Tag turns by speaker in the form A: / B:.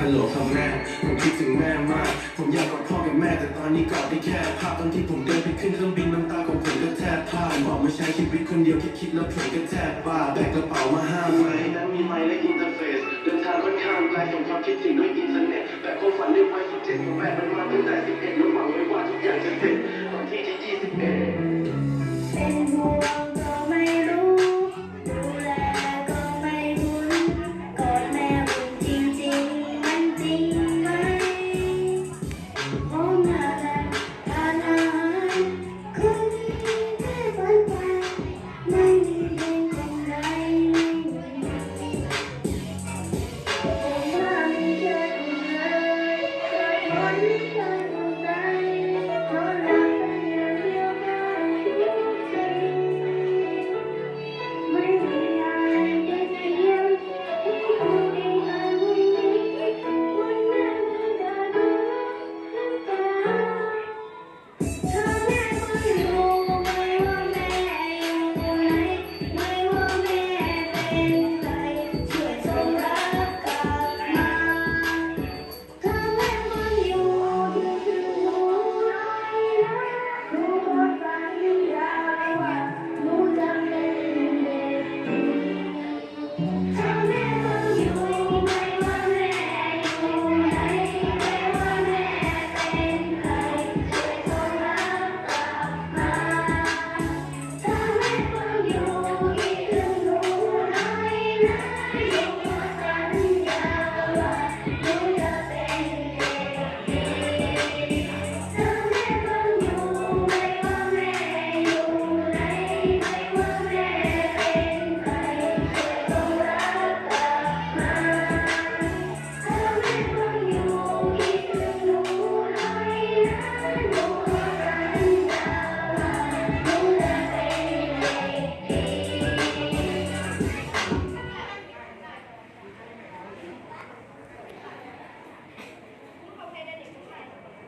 A: ฮัลโหลครับแม่ผมคิดถึงแม่มาก ผมอยากกอดพ่อกับแม่แต่ตอนนี้กอดได้แค่ภาพตอนที่ผมเดินไปขึ้นเครื่องบินน้ำตาของผมก็แทบพร่านบอกมาใช้ชีวิตคนเดียวคิดคิดแล้วผมก็แทบบ้าแบกกระเป๋ามาห้าใบนั้นมีไมค์และอินเทอร์เฟซเดินทางค่อนข้างไกลส่งความคิดถึงด้วยอินเทอร์เน็ตแต่ความฝันในวัยสิบเจ็ดองแม่มันมาตั้งแต่สิบเอ็ดแล้วหวังไว้ว่าทุกอย่างจะเป็น